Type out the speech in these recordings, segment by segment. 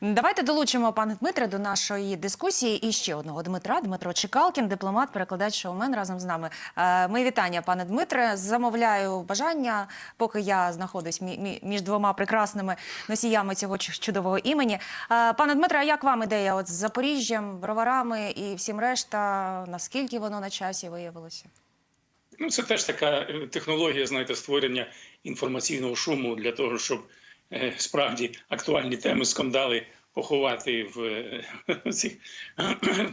Давайте долучимо пане Дмитре до нашої дискусії і ще одного Дмитра. Дмитро Чекалкін, дипломат, перекладач шоумен разом з нами. Е, Мої вітання, пане Дмитре. Замовляю бажання, поки я знаходжусь мі- мі- між двома прекрасними носіями цього чудового імені. Е, Пане Дмитре, а як вам ідея от з Запоріжжям, броварами і всім решта? Наскільки воно на часі виявилося? Ну, це теж така е, технологія, знаєте, створення інформаційного шуму для того, щоб справді актуальні теми, скандали поховати в е, цих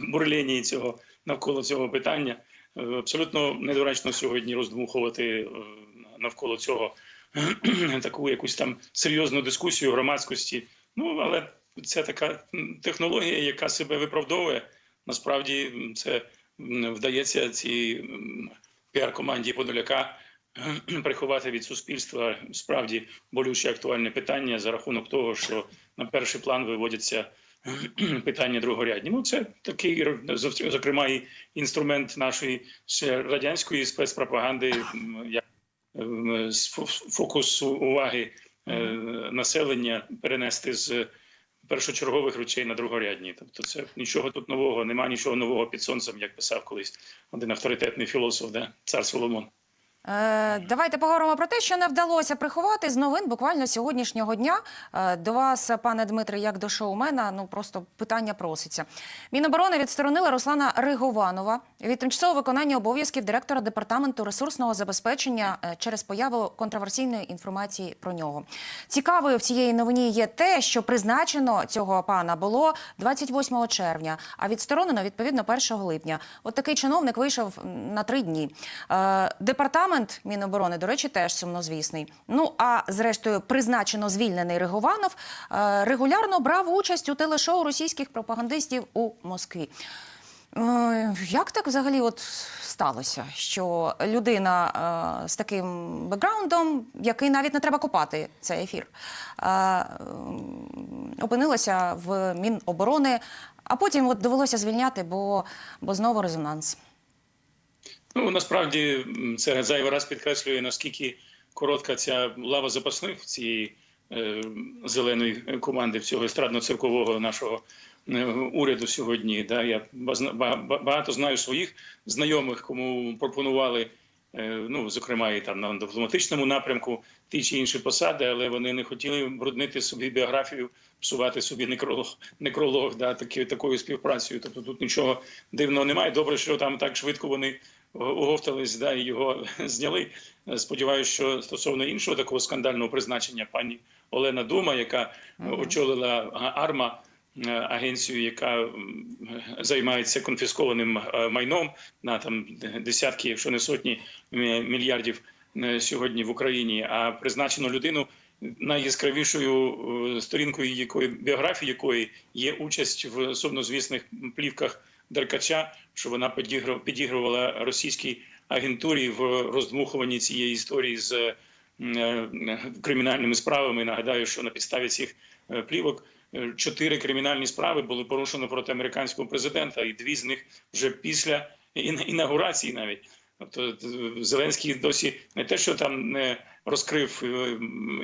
бурленні цього навколо цього питання. Е, Абсолютно недоречно сьогодні роздмухувати е, навколо цього таку якусь там серйозну дискусію громадськості. Ну але це така технологія, яка себе виправдовує. Насправді це вдається цій піар-команді Подоляка приховати від суспільства справді болюче актуальне питання за рахунок того, що на перший план виводяться питання другорядні. Ну це такий зокрема і інструмент нашої ще радянської спецпропаганди, як фокус уваги е, населення перенести з першочергових речей на другорядні. Тобто, це нічого тут нового, нема нічого нового під сонцем, як писав колись один авторитетний філософ, да? цар Соломон. Е, Давайте поговоримо про те, що не вдалося приховати з новин буквально сьогоднішнього дня. Е, До вас, пане Дмитре, як до шоумена, ну просто питання проситься. Міноборони відсторонила Руслана Ригованова від тимчасового виконання обов'язків директора департаменту ресурсного забезпечення е, через появу контроверсійної інформації про нього. Цікавою в цієї новині є те, що призначено цього пана було 28 червня, а відсторонено відповідно 1 липня. От такий чиновник вийшов на три дні. Е, Департамент Міноборони, до речі, теж сумнозвісний. Ну а зрештою, призначено звільнений Ригованов е, регулярно брав участь у телешоу російських пропагандистів у Москві. Е, Як так взагалі от сталося, що людина е, з таким бекграундом, який навіть не треба копати цей ефір, опинилася в Міноборони, а потім от довелося звільняти, бо, бо знову резонанс. Ну насправді це зайвий раз підкреслює наскільки коротка ця лава запасних цієї е, зеленої команди цього естрадно-циркового нашого е, уряду сьогодні. Да, я багато знаю своїх знайомих, кому пропонували. е, Ну, зокрема, і там на дипломатичному напрямку ті чи інші посади, але вони не хотіли бруднити собі біографію, псувати собі некролог, некролог да, такі, такою співпрацею. Тобто тут нічого дивного немає. Добре, що там так швидко вони оговтались, да, і його зняли. Сподіваюся, що стосовно іншого такого скандального призначення пані Олена Дума, яка очолила АРМА, е, агенцію, яка займається конфіскованим е, майном на там десятки, якщо не сотні мільярдів е, сьогодні в Україні, а призначено людину. Найяскравішою сторінкою якої біографії якої є участь в сумнозвісних плівках Деркача, що вона підігрувала російській агентурі в роздмухуванні цієї історії з е, кримінальними справами. Нагадаю, що на підставі цих е, плівок е, чотири кримінальні справи були порушено проти американського президента, і дві з них вже після ін- інаугурації навіть. Тобто Зеленський досі не те, що там не розкрив, е,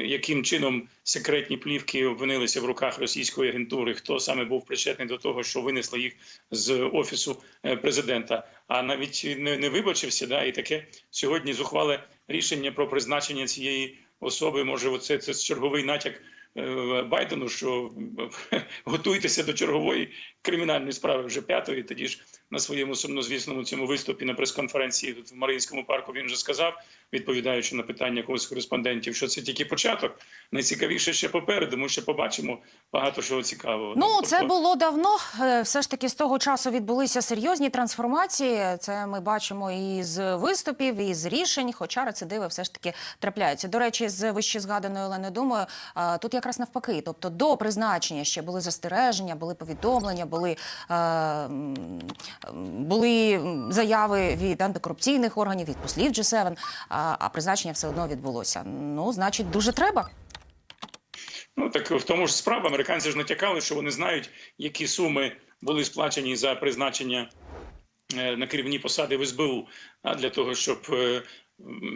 яким чином секретні плівки опинилися в руках російської агентури, хто саме був причетний до того, що винесли їх з офісу е, президента, а навіть не, вибачився. Да, і таке сьогодні зухвале рішення про призначення цієї особи. Може, оце це черговий натяк е, Байдену, що готуйтеся до чергової кримінальної справи вже п'ятої. Тоді ж на своєму сумнозвісному цьому виступі на прес-конференції тут в Маріїнському парку він вже сказав, відповідаючи на питання когось кореспондентів, що це тільки початок. Найцікавіше ще попереду. Ми ще побачимо багато чого цікавого. Ну, це Тобто- було давно. Е, Все ж таки з того часу відбулися серйозні трансформації. Це ми бачимо і з виступів, і з рішень. Хоча рецидиви все ж таки трапляються. До речі, з вище згаданою Оленою Думою, е, тут якраз навпаки. Тобто до призначення ще були застереження, були повідомлення, були, е, були заяви від антикорупційних органів, від послів G7, а, призначення все одно відбулося. Ну, значить, дуже треба. Ну так в тому ж справа американці ж натякали, що вони знають, які суми були сплачені за призначення е, на керівні посади в СБУ, а для того, щоб е,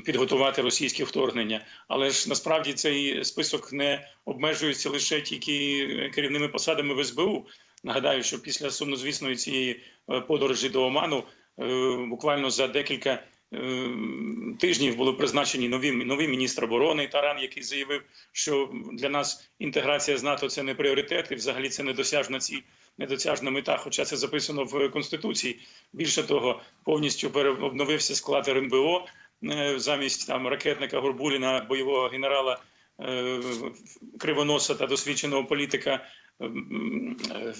підготувати російське вторгнення. Але ж насправді цей список не обмежується лише тільки керівними посадами в СБУ. Нагадаю, що після сумнозвісної цієї е, подорожі до Оману е, буквально за декілька е, тижнів були призначені нові новий міністр оборони Таран, який заявив, що для нас інтеграція з НАТО це не пріоритет, і взагалі це недосяжна ціль, недосяжна мета. Хоча це записано в конституції. Більше того, повністю переобновився склад РНБО замість там ракетника Горбуліна, бойового генерала Кривоноса та досвідченого політика. Е,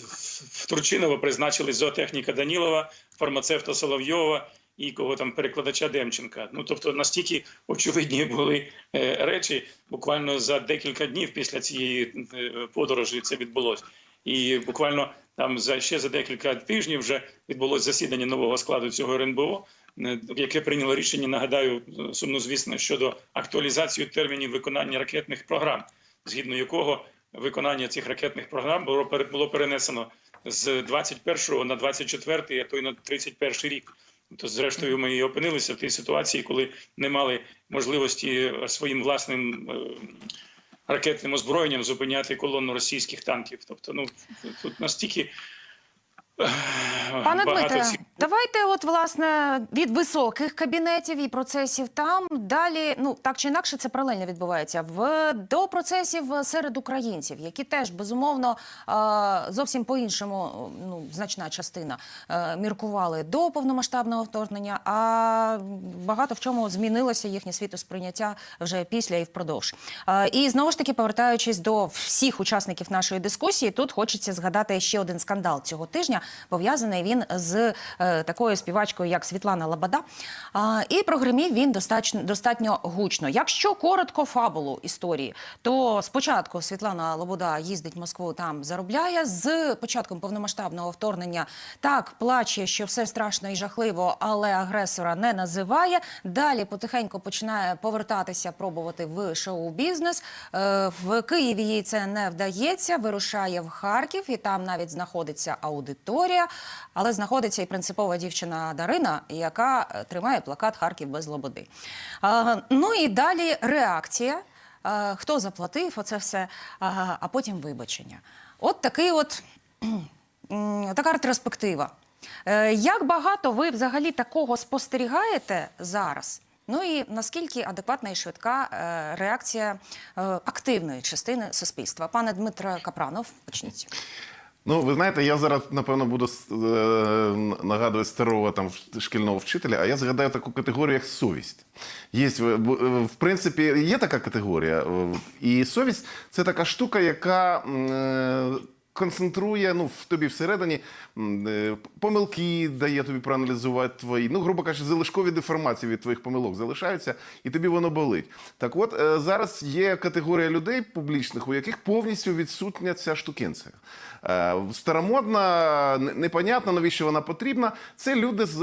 Турчинова призначили зоотехніка Данілова, фармацевта Соловйова і кого там перекладача Демченка. Ну тобто настільки очевидні були е, речі, буквально за декілька днів після цієї е, подорожі це відбулося. І буквально там за ще за декілька тижнів вже відбулось засідання нового складу цього РНБО, е, яке прийняло рішення, нагадаю, сумнозвісне щодо актуалізації термінів виконання ракетних програм, згідно якого виконання цих ракетних програм було було перенесено з 21 на 24, а то й на 31 рік. То, зрештою, ми і опинилися в тій ситуації, коли не мали можливості своїм власним е, ракетним озброєнням зупиняти колону російських танків. Тобто, ну тут настільки е, Пане багато Дмитре, цих давайте, от власне, від високих кабінетів і процесів там далі, ну так чи інакше, це паралельно відбувається в до процесів серед українців, які теж безумовно е, зовсім по-іншому, ну значна частина е, міркували до повномасштабного вторгнення. А багато в чому змінилося їхнє світосприйняття вже після і впродовж. Е, І знову ж таки, повертаючись до всіх учасників нашої дискусії, тут хочеться згадати ще один скандал цього тижня. Пов'язаний він з е, такою співачкою, як Світлана Лабада. І прогримів він достатньо, достатньо гучно. Якщо коротко фабулу історії, то спочатку Світлана Лобода їздить в Москву, там заробляє. З початком повномасштабного вторгнення так плаче, що все страшно і жахливо, але агресора не називає. Далі потихеньку починає повертатися, пробувати в шоу-бізнес. Е, В Києві їй це не вдається. Вирушає в Харків, і там навіть знаходиться аудиторія. Але знаходиться і принципова дівчина Дарина, яка е, тримає плакат Харків без лободи. Ну і далі реакція. Хто заплатив оце все, а, потім вибачення. От такий от така ретроспектива. Е, Як багато ви взагалі такого спостерігаєте зараз? Ну і наскільки адекватна і швидка е, реакція активної частини суспільства? Пане Дмитро Капранов, почніть. Ну, ви знаєте, я зараз, напевно, буду е, нагадувати старого там шкільного вчителя, а я згадаю таку категорію, як совість. Є, в- в в принципі, є така категорія. е, І совість це така штука, яка. е, Концентрує ну, в тобі всередині е, помилки, дає тобі проаналізувати твої. Ну, грубо кажучи, залишкові деформації від твоїх помилок залишаються, і тобі воно болить. Так от е, зараз є категорія людей публічних, у яких повністю відсутня ця штукенція. Е, Старомодна, непонятна, навіщо вона потрібна. Це люди з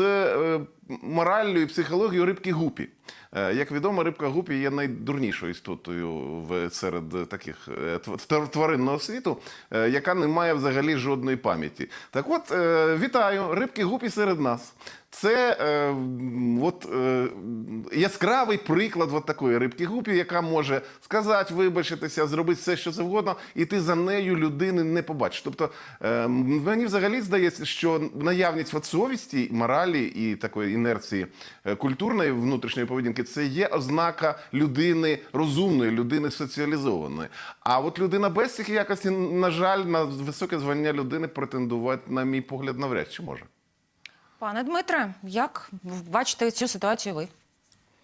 мораллю і психологією рибки гупі. Е, Як відомо, рибка гупі є найдурнішою істотою серед таких е, тваринного світу, е, яка не має взагалі жодної пам'яті. Так от, вітаю, рибки гупі серед нас. Це е, от, е, яскравий приклад от такої рибки гупі, яка може сказати, вибачитися, зробити все, що завгодно, і ти за нею людини не побачиш. Тобто е, мені взагалі здається, що наявність от совісті, моралі і такої інерції е, культурної внутрішньої поведінки це є ознака людини розумної, людини соціалізованої. А от людина без цих якості, на жаль, на високе звання людини претендувати, на мій погляд, навряд чи може. Пане Дмитре, як бачите цю ситуацію ви?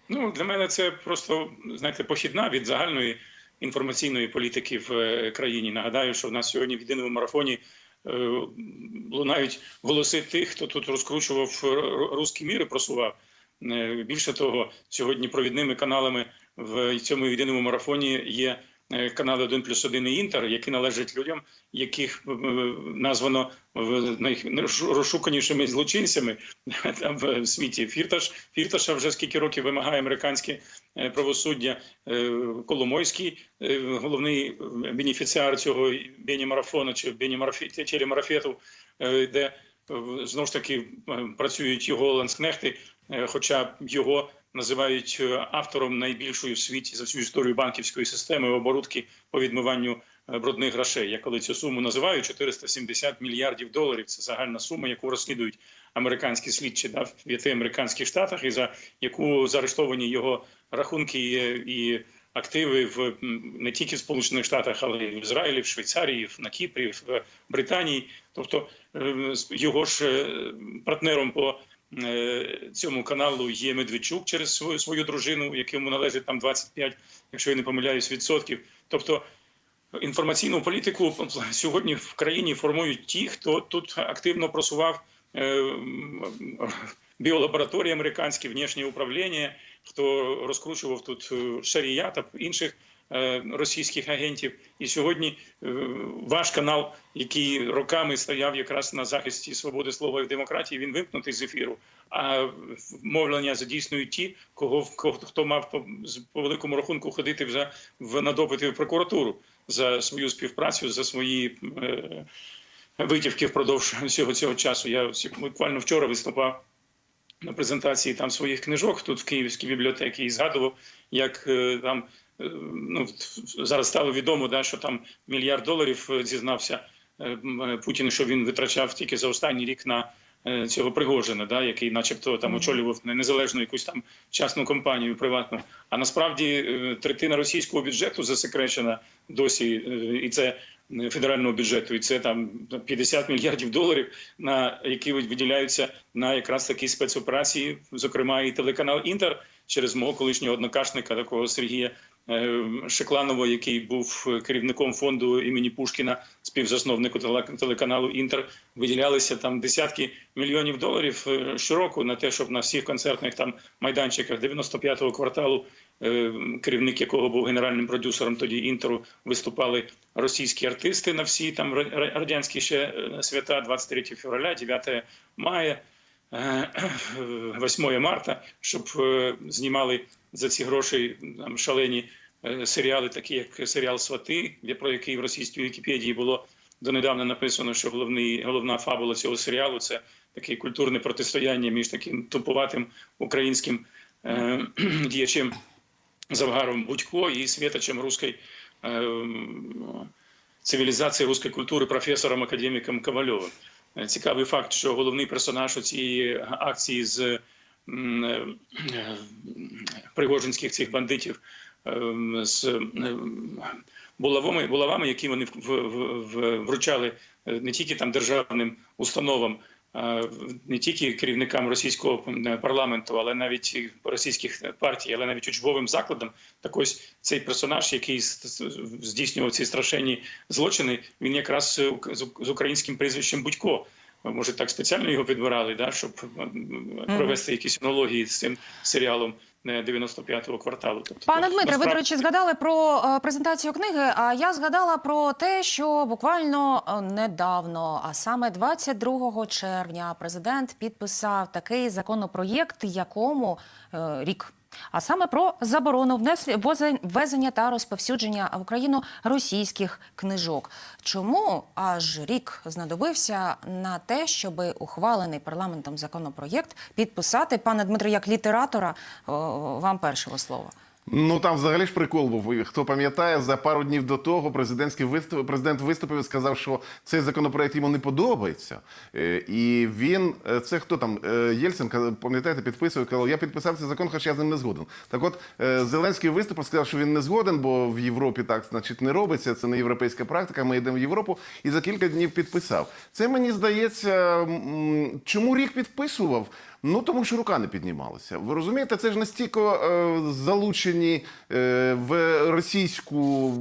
Ну, для мене це просто знаєте, похідна від загальної інформаційної політики в е, країні. Нагадаю, що в нас сьогодні в єдиному марафоні е, лунають голоси тих, хто тут розкручував р- русські міри, просував. Е, Більше того, сьогодні провідними каналами в цьому єдиному марафоні є е, канали 1 плюс 1 і Інтер, які належать людям, яких е, названо в- найрозшуканішими злочинцями там в світі. Фірташ Фірташа вже скільки років вимагає американське е, правосуддя. Е, Коломойський, е, головний бенефіціар цього бенімарафону чи бенімарафету, марафету, де е, знову ж таки е, працюють його ланскнехти, е, хоча його називають е, автором найбільшої в світі за всю історію банківської системи оборудки по відмиванню брудних грошей. Я коли цю суму називаю 470 мільярдів доларів. Це загальна сума, яку розслідують американські слідчі да, в п'яти американських штатах, і за яку заарештовані його рахунки і активи в не тільки в Сполучених Штатах, але й в Ізраїлі, в Швейцарії, на Кіпрі, в Британії. Тобто е, його ж е, партнером по е, цьому каналу є Медведчук через свою свою дружину, якому належить там 25, якщо я не помиляюсь, відсотків. Тобто інформаційну політику сьогодні в країні формують ті, хто тут активно просував біолабораторії американські, внішнє управління, хто розкручував тут е, шарія та інших е, російських агентів. І сьогодні е, ваш канал, який роками стояв якраз на захисті свободи слова і демократії, він вимкнутий з ефіру. А мовлення задійснюють ті, кого хто мав по, по великому рахунку ходити вже в на допити в прокуратуру за свою співпрацю, за свої витівки впродовж всього цього часу. Я буквально вчора виступав на презентації там своїх книжок тут в Київській бібліотеці і згадував, як е, там е, ну зараз стало відомо, да, що там мільярд доларів е, зізнався Путін, що він витрачав тільки за останній рік на цього Пригожина, да, який, начебто, там очолював незалежну якусь там частну компанію приватну. А насправді е, третина російського бюджету засекречена досі, е, і це е, федерального бюджету, і це там 50 мільярдів доларів, на які виділяються на якраз такі спецоперації, зокрема і телеканал Інтер через мого колишнього однокашника, такого Сергія е, Шекланова, який був керівником фонду імені Пушкіна, співзасновнику теле- телеканалу Інтер, виділялися там десятки мільйонів доларів е, щороку на те, щоб на всіх концертних там майданчиках 95-го кварталу, е, керівник якого був генеральним продюсером тоді інтеру, виступали російські артисти на всі там ра- ра- радянські ще е, свята, 23 февраля, 9 мая. Е, 8 марта, щоб е, знімали за ці гроші там, шалені е, серіали, такі як серіал Свати, про який в російській Вікіпедії було донедавна написано, що головний, головна фабула цього серіалу це таке культурне протистояння між таким тупуватим українським е, діячем Завгаром Будько і світочем руської е, цивілізації руської культури професором академіком Ковальовим. Е, Цікавий факт, що головний персонаж у цієї акції з е, пригожинських цих бандитів е, з е, булавами, булавами, які вони вручали е, не тільки там державним установам, не тільки керівникам російського е, парламенту, але навіть російських партій, але навіть учбовим закладам. Так ось цей персонаж, який здійснював ці страшенні злочини, він якраз е, з українським прізвищем Будько. Може, так спеціально його підбирали, да, щоб провести якісь аналогії з цим серіалом 95-го кварталу. Тобто, Пане Дмитре, ви, до речі, згадали про е, презентацію книги. А я згадала про те, що буквально е, недавно, а саме 22 червня, президент підписав такий законопроєкт, якому е, рік. А саме про заборону ввезення та розповсюдження в Україну російських книжок. Чому аж рік знадобився на те, щоб ухвалений парламентом законопроєкт підписати? Пане Дмитро, як літератора, вам першого слова. Ну там взагалі ж прикол був. Хто пам'ятає, за пару днів до того президентський виступ, президент виступив і сказав, що цей законопроект йому не подобається. Е, І він, е, це хто там, е, Єльцин, пам'ятаєте, підписував, казав, я підписав цей закон, хоча я з ним не згоден. Так от Зеленський виступив, сказав, що він не згоден, бо в Європі так значить не робиться. Це не європейська практика. Ми йдемо в Європу і за кілька днів підписав. Це мені здається, чому рік підписував? Ну тому що рука не піднімалася. Ви розумієте, це ж настільки е, залучені е, в російську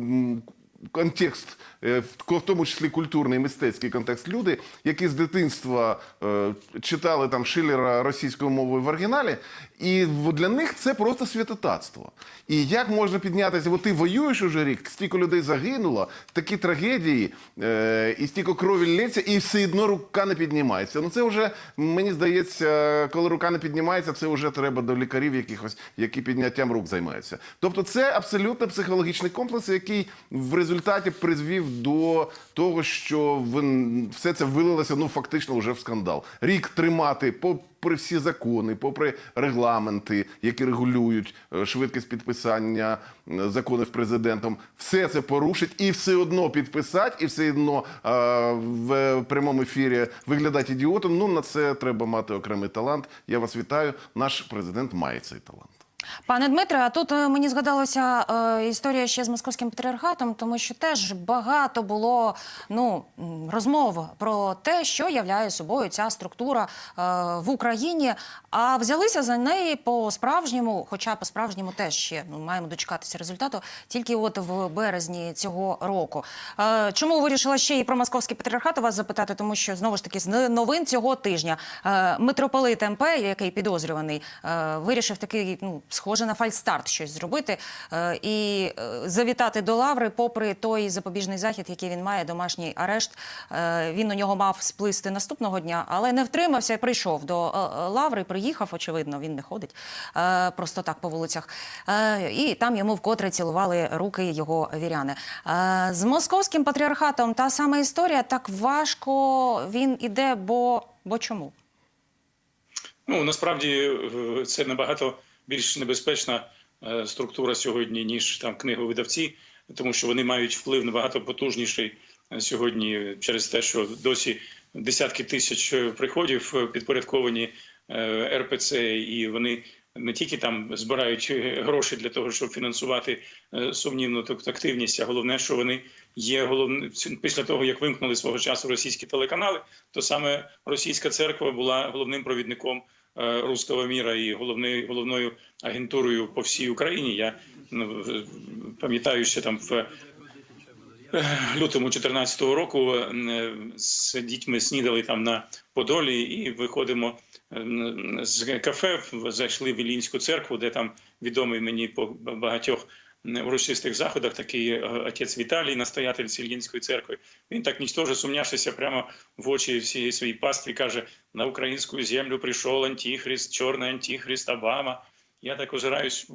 контекст, е, в тому числі культурний мистецький контекст, люди, які з дитинства е, читали там Шиллера російською мовою в оригіналі, і для них це просто святотатство. І як можна піднятися? Бо ти воюєш уже рік, стільки людей загинуло, такі трагедії, е, і стільки крові лється, і все одно рука не піднімається. Ну це вже мені здається, коли рука не піднімається, це вже треба до лікарів якихось, які підняттям рук займаються. Тобто, це абсолютно психологічний комплекс, який в результаті результаті призвів до того, що все це вилилося ну фактично вже в скандал. Рік тримати попри всі закони, попри регламенти, які регулюють е, швидкість підписання законів президентом, все це порушить і все одно підписати, і все одно е, в прямому ефірі виглядати ідіотом. Ну на це треба мати окремий талант. Я вас вітаю. Наш президент має цей талант. Пане Дмитре, а тут е, мені згадалася е, історія ще з московським патріархатом, тому що теж багато було ну розмов про те, що являє собою ця структура е, в Україні. А взялися за неї по справжньому, хоча по справжньому теж ще ну маємо дочекатися результату, тільки от в березні цього року. Е, чому вирішила ще і про московський патріархат вас запитати? Тому що знову ж таки з новин цього тижня е, митрополит МП, який підозрюваний, е, вирішив такий, ну схоже на фальстарт щось зробити е, і е, завітати до лаври, попри той запобіжний захід, який він має, домашній арешт. Е, він у нього мав сплисти наступного дня, але не втримався і прийшов до лаври. Приїхав, очевидно, він не ходить просто так по вулицях. І там йому вкотре цілували руки його віряни. З московським патріархатом та сама історія так важко він іде, бо, бо чому? Ну насправді це набагато більш небезпечна е, структура сьогодні, ніж там книговидавці, тому що вони мають вплив набагато потужніший е, сьогодні через те, що досі десятки тисяч е, приходів підпорядковані РПЦ, і вони не тільки там збирають гроші для того, щоб фінансувати сумнівну активність, а головне, що вони є головним після того, як вимкнули свого часу російські телеканали, то саме російська церква була головним провідником руського міра і головною головною агентурою по всій Україні. Я ну, пам'ятаю, що там в е, лютому 2014 року е, з дітьми снідали там на Подолі і виходимо е, з кафе, зайшли в Ілінську церкву, де там відомий мені по багатьох урочистих заходах такий е, отець Віталій, настоятель Сільгінської церкви. Він так нічтоже сумнявшися прямо в очі всієї своїй пастві, каже: на українську землю прийшов антихрист, чорний антихрист Обама. Я так озираюсь,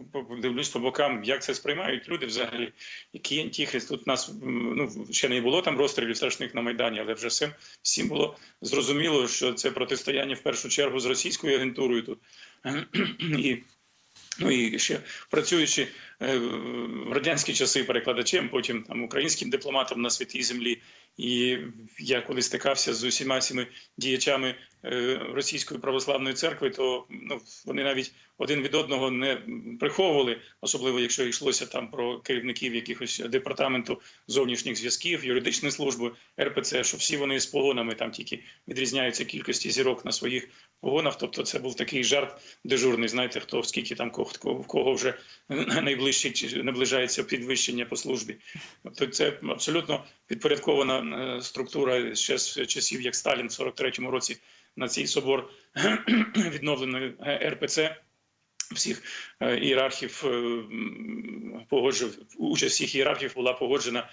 дивлюсь по бокам, як це сприймають люди взагалі. Який антихрист? Тут нас ну ще не було там розстрілів страшних на майдані, але вже всім всім було зрозуміло, що це протистояння в першу чергу з російською агентурою тут. І Ну і ще працюючи е, в радянські часи перекладачем, потім там українським дипломатом на святій землі. І я коли стикався з усіма цими діячами е, російської православної церкви, то ну вони навіть один від одного не приховували, особливо якщо йшлося там про керівників якихось департаменту зовнішніх зв'язків, юридичної служби РПЦ, що всі вони з погонами там тільки відрізняються кількості зірок на своїх погонах. Тобто, це був такий жарт дежурний. Знаєте, хто скільки там кого, кого вже найближче наближається підвищення по службі. Тобто, це абсолютно підпорядкована е, структура ще з часів, як Сталін в 43-му році на цей собор відновленої е, РПЦ. Всіх е, ієрархів погоджив участь всіх ієрархів була погоджена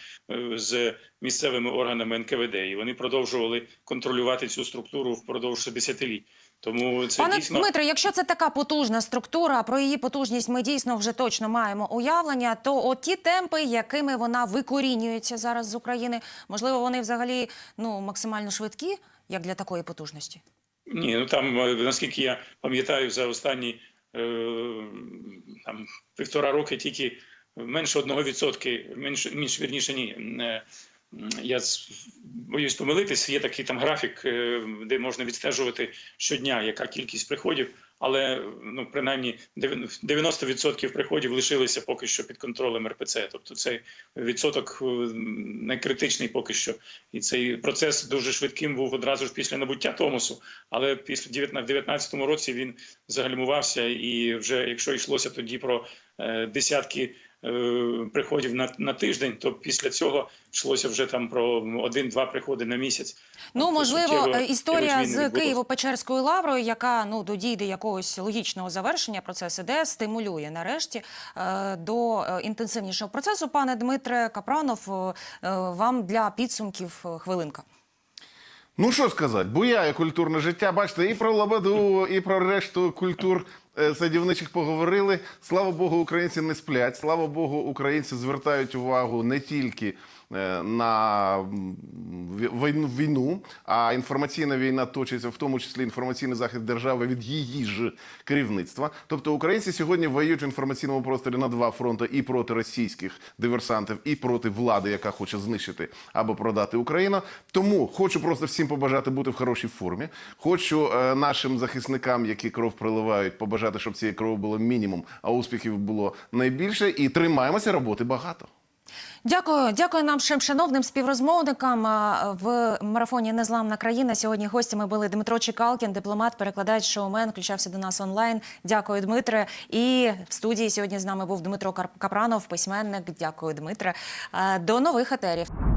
з місцевими органами НКВД, і вони продовжували контролювати цю структуру впродовж десятиліть. Тому це Пане дійсно Дмитре, якщо це така потужна структура, про її потужність ми дійсно вже точно маємо уявлення, то от ті темпи, якими вона викорінюється зараз з України, можливо, вони взагалі ну максимально швидкі, як для такої потужності. Ні, ну там е, наскільки я пам'ятаю, за останні е, там півтора роки тільки менше одного відсотки, менше менш вірніше ні. Я боюсь помилитись. Є такий там графік, е, де можна відстежувати щодня, яка кількість приходів. Але ну принаймні 90% приходів лишилися поки що під контролем РПЦ. Тобто цей відсоток е, найкритичний поки що. І цей процес дуже швидким був одразу ж після набуття Томосу. Але після 19 році він загальмувався, і вже якщо йшлося тоді про е, десятки приходів на, на тиждень, то після цього йшлося вже там про один-два приходи на місяць. Ну можливо, суттєво е, історія з. Києво-Печерською лаврою, яка ну додійде якогось логічного завершення, процес іде, стимулює нарешті е, до е, інтенсивнішого процесу. Пане Дмитре Капранов, е, е, вам для підсумків е, хвилинка. Ну що сказати, буяє культурне життя. Бачите, і про Лободу, і про решту культур е, садівничих поговорили. Слава Богу, українці не сплять. Слава Богу, українці звертають увагу не тільки е, на війну, війну, а інформаційна війна точиться, в тому числі інформаційний захист держави від її ж керівництва. Тобто українці сьогодні воюють в інформаційному просторі на два фронти і проти російських диверсантів, і проти влади, яка хоче знищити або продати Україну. Тому хочу просто всім побажати бути в хорошій формі. Хочу е, нашим захисникам, які кров проливають, побажати, щоб цієї крові було мінімум, а успіхів було найбільше. І тримаємося роботи багато. Дякую, дякую нашим шановним співрозмовникам в марафоні Незламна країна. Сьогодні гостями були Дмитро Чекалкін, дипломат, перекладач, шоумен, включався до нас онлайн. Дякую, Дмитре. І в студії сьогодні з нами був Дмитро Капранов, письменник. Дякую, Дмитре. До нових етерів.